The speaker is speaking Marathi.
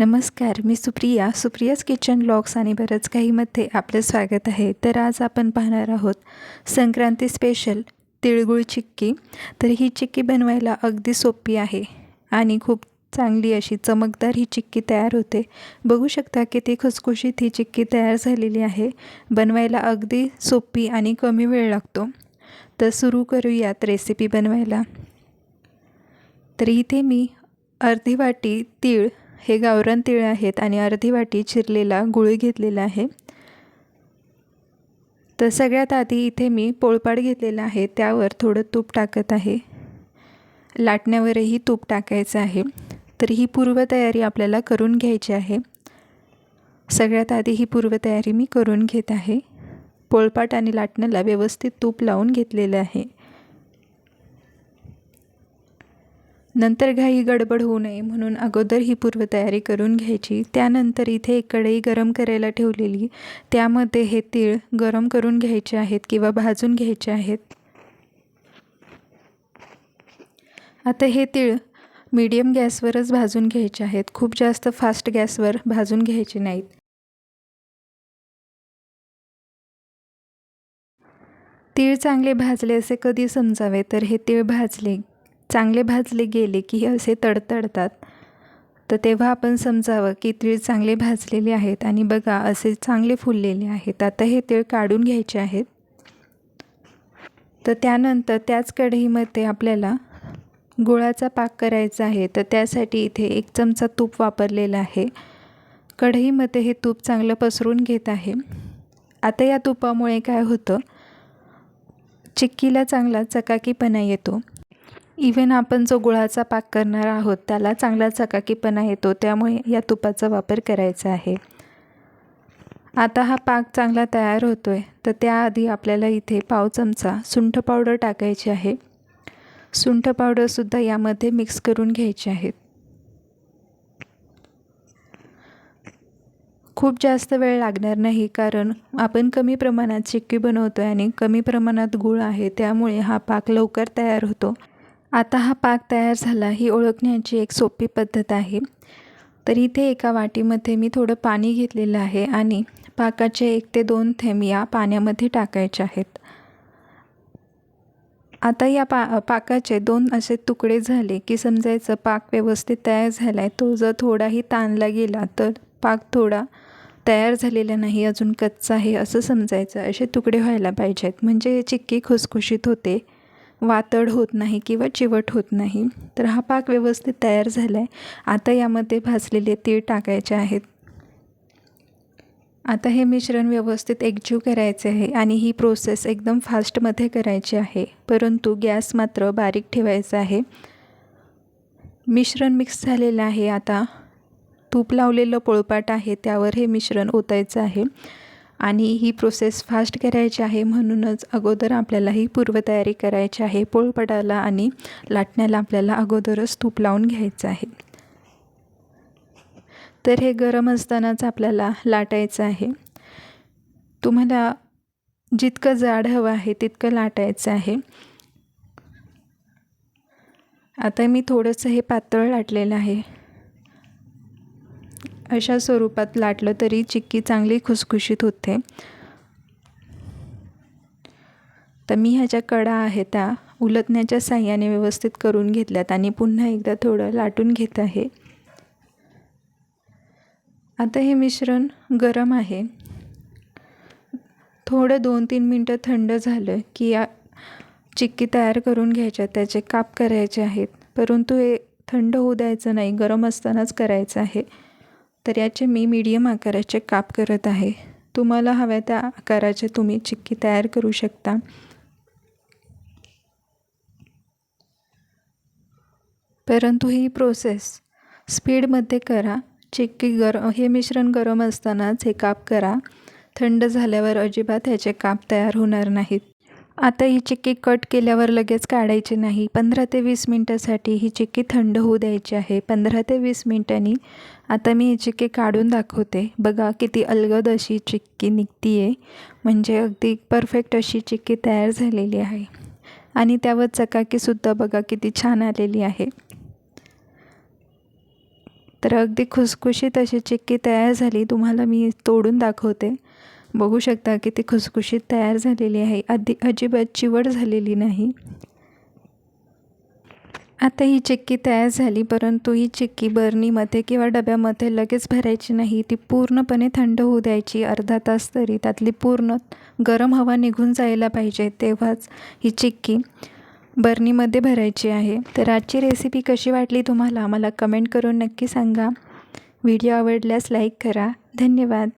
नमस्कार मी सुप्रिया. सुप्रियाज किचन लॉक्स आणि बरंच काहीमध्ये आपलं स्वागत आहे. तर आज आपण पाहणार आहोत संक्रांती स्पेशल तिळगुळ चिक्की. तर ही चिक्की बनवायला अगदी सोपी आहे आणि खूप चांगली अशी चमकदार ही चिक्की तयार होते. बघू शकता किती खुसखुशीत ही चिक्की तयार झालेली आहे. बनवायला अगदी सोपी आणि कमी वेळ लागतो. तर सुरू करूयात रेसिपी बनवायला. तर इथे मी अर्धी वाटी तीळ हे गावरान तिळ आहेत आणि अर्धी वाटी चिरलेला गुळ घेतलेला आहे. तर सगळ्यात आधी इथे मी पोळपाड घेतलेला आहे. त्यावर थोडं तूप टाकत आहे. लाटण्यावरही तूप टाकायचं आहे. तर ही पूर्वतयारी आपल्याला करून घ्यायची आहे. सगळ्यात आधी ही पूर्वतयारी मी करून घेत आहे. पोळपाट आणि लाटण्याला व्यवस्थित तूप लावून घेतलेलं आहे. नंतर घाई गडबड होऊ नये म्हणून अगोदर ही पूर्वतयारी करून घ्यायची. त्यानंतर इथे एक कढई गरम करायला ठेवलेली. त्यामध्ये हे तीळ गरम करून घ्यायचे आहेत किंवा भाजून घ्यायचे आहेत. आता हे तीळ मीडियम गॅसवरच भाजून घ्यायचे आहेत. खूप जास्त फास्ट गॅसवर भाजून घ्यायचे नाहीत. तीळ चांगले भाजले असे कधी समजावे? तर हे तीळ भाजले. चांगले भाजले गेले की असे तडतडतात. तर तेव्हा आपण समजावं की तीळ चांगले भाजलेले आहेत आणि बघा असे चांगले फुललेले आहेत. आता हे तीळ काढून घ्यायचे आहेत. तर त्यानंतर त्याच कढईमध्ये आपल्याला गुळाचा पाक करायचा आहे. तर त्यासाठी इथे एक चमचा तूप वापरलेला आहे. कढईमध्ये हे तूप चांगलं पसरून घेत आहे. आता या तुपामुळे काय होतं? चिक्कीला चांगला चकाकीपणा येतो. इव्हन आपण जो गुळाचा पाक करणार आहोत त्याला चांगला चकाकीपणा येतो त्यामुळे या तुपाचा वापर करायचा आहे. आता हा पाक चांगला तयार होतो आहे तर त्याआधी आपल्याला इथे पाव चमचा सुंठ पावडर टाकायची आहे. सुंठ पावडरसुद्धा यामध्ये मिक्स करून घ्यायची आहेत खूप जास्त वेळ लागणार नाही कारण आपण कमी प्रमाणात चिक्की बनवतो आहे आणि कमी प्रमाणात गूळ आहे त्यामुळे हा पाक लवकर तयार होतो. आता हा पाक तयार झाला ही ओळखण्याची एक सोपी पद्धत आहे. तर इथे एका वाटीमध्ये मी थोडं पाणी घेतलेलं आहे आणि पाकाचे एक ते दोन थेंब या पाण्यामध्ये टाकायचे आहेत. आता या पा पाकाचे दोन असे तुकडे झाले की समजायचं पाक व्यवस्थित तयार झाला आहे तो जर थोडाही ताणला गेला तर पाक थोडा तयार झालेला नाही अजून कच्चा आहे असं समजायचं. असे तुकडे व्हायला पाहिजेत म्हणजे चिक्की खुसखुशीत होते. वातड होत नाही किंवा चिवट होत नाही. तर हा पाक व्यवस्थित तयार झाला आहे आता यामध्ये भाजलेले तीळ टाकायचे आहेत. आता हे मिश्रण व्यवस्थित एकजीव करायचे आहे आणि ही प्रोसेस एकदम फास्टमध्ये करायची आहे. परंतु गॅस मात्र बारीक ठेवायचा आहे. मिश्रण मिक्स झालेलं आहे आता. तूप लावलेलं पोळपाट आहे त्यावर हे मिश्रण ओतायचं आहे. आणि ही प्रोसेस फास्ट करायची आहे म्हणूनच अगोदर आपल्याला ही पूर्वतयारी करायची आहे. पोळपटाला आणि लाटण्याला आपल्याला अगोदरच तूप लावून घ्यायचं आहे. तर हे गरम असतानाच आपल्याला लाटायचं आहे. तुम्हाला जितकं जाड हवं आहे तितकं लाटायचं आहे. आता मी थोडंसं हे पातळ लाटलेलं आहे. अशा स्वरूपात लाटलं तरी चिक्की चांगली खुसखुशीत होते. तर मी ह्या ज्या कडा आहे त्या उलटण्याच्या साह्याने व्यवस्थित करून घेतल्यात आणि पुन्हा एकदा थोडं लाटून घेत आहे. आता हे मिश्रण गरम आहे. थोडं दोन तीन मिनटं थंड झालं की या चिक्की तयार करून घ्यायच्या त्याचे काप करायचे आहेत. परंतु हे थंड होऊ द्यायचं नाही गरम असतानाच करायचं आहे. तर याचे मी मीडियम आकाराचे काप करत आहे. तुम्हाला हव्या त्या आकाराचे तुम्ही चिक्की तयार करू शकता. परंतु ही प्रोसेस स्पीडमध्ये करा. चिक्की गरम हे मिश्रण गरम असतानाच हे काप करा. थंड झाल्यावर अजिबात ह्याचे काप तयार होणार नाहीत. आता ही चिक्की कट केल्यावर लगेच काढायची नाही. पंधरा ते वीस मिनटासाठी ही चिक्की थंड होऊ द्यायची आहे. पंधरा ते वीस मिनटांनी आता मी ही चिक्की काढून दाखवते. बघा किती अलगद अशी चिक्की निघती आहे म्हणजे अगदी परफेक्ट अशी चिक्की तयार झालेली आहे. आणि त्यावर चकाकीसुद्धा बघा किती छान आलेली आहे. तर अगदी खुसखुशीत अशी चिक्की तयार झाली. तुम्हाला मी तोडून दाखवते. बघू शकता की ती खुसखुशीत तयार झालेली आहे. आधी अजिबात चिवड झालेली नाही. आता ही चिक्की तयार झाली परंतु ही चिक्की बर्नीमध्ये किंवा डब्यामध्ये लगेच भरायची नाही. ती पूर्णपणे थंड होऊ द्यायची. अर्धा तास तरी त्यातली पूर्ण गरम हवा निघून जायला पाहिजे. तेव्हाच ही चिक्की बर्नीमध्ये भरायची आहे. तर आजची रेसिपी कशी वाटली तुम्हाला? मला कमेंट करून नक्की सांगा. व्हिडिओ आवडल्यास लाईक करा. धन्यवाद.